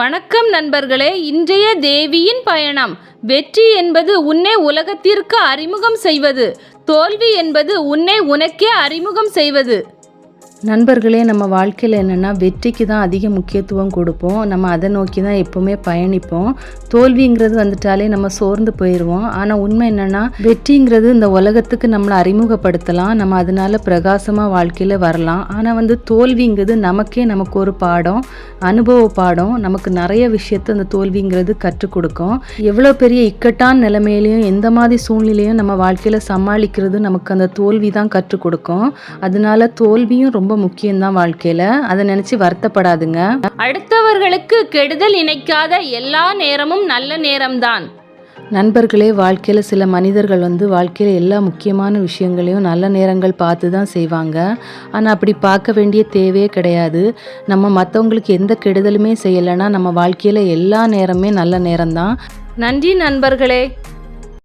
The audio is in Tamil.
வணக்கம் நண்பர்களே இன்றைய தேவியின் பயணம். வெற்றி என்பது உன்னை உலகத்திற்கு அறிமுகம் செய்வது. தோல்வி என்பது உன்னை உனக்கே அறிமுகம் செய்வது. நண்பர்களே நம்ம வாழ்க்கையில் என்னென்னா வெற்றிக்கு தான் அதிக முக்கியத்துவம் கொடுப்போம். நம்ம அதை நோக்கி தான் எப்போவுமே பயணிப்போம். தோல்விங்கிறது வந்துட்டாலே நம்ம சோர்ந்து போயிடுவோம் ஆனால் உண்மை என்னென்னா வெற்றிங்கிறது இந்த உலகத்துக்கு நம்மளை அறிமுகப்படுத்தலாம். நம்ம அதனால் பிரகாசமாக வாழ்க்கையில் வரலாம். ஆனால் வந்து தோல்விங்கிறது நமக்கே நமக்கு ஒரு பாடம் அனுபவ பாடம். நமக்கு நிறைய விஷயத்த அந்த தோல்விங்கிறது கற்றுக் கொடுக்கும். எவ்வளோ பெரிய இக்கட்டான நிலைமையிலையும் எந்த மாதிரி சூழ்நிலையும் நம்ம வாழ்க்கையில் சமாளிக்கிறது நமக்கு அந்த தோல்வி தான் கற்றுக் கொடுக்கும். அதனால தோல்வியும் ரொம்ப முக்கியம்தான் வாழ்க்கையில். அதை நினச்சி வருத்தப்படாதுங்க. அடுத்தவர்களுக்கு கெடுதல் நினைக்காத எல்லா நேரமும் நல்ல நேரம்தான். நண்பர்களே வாழ்க்கையில் சில மனிதர்கள் வந்து வாழ்க்கையில் எல்லா முக்கியமான விஷயங்களையும் நல்ல நேரங்கள் பார்த்து தான் செய்வாங்க. ஆனால் அப்படி பார்க்க வேண்டிய தேவையே கிடையாது. நம்ம மற்றவங்களுக்கு எந்த கெடுதலுமே செய்யலைன்னா நம்ம வாழ்க்கையில் எல்லா நேரமே நல்ல நேரம்தான். நன்றி நண்பர்களே.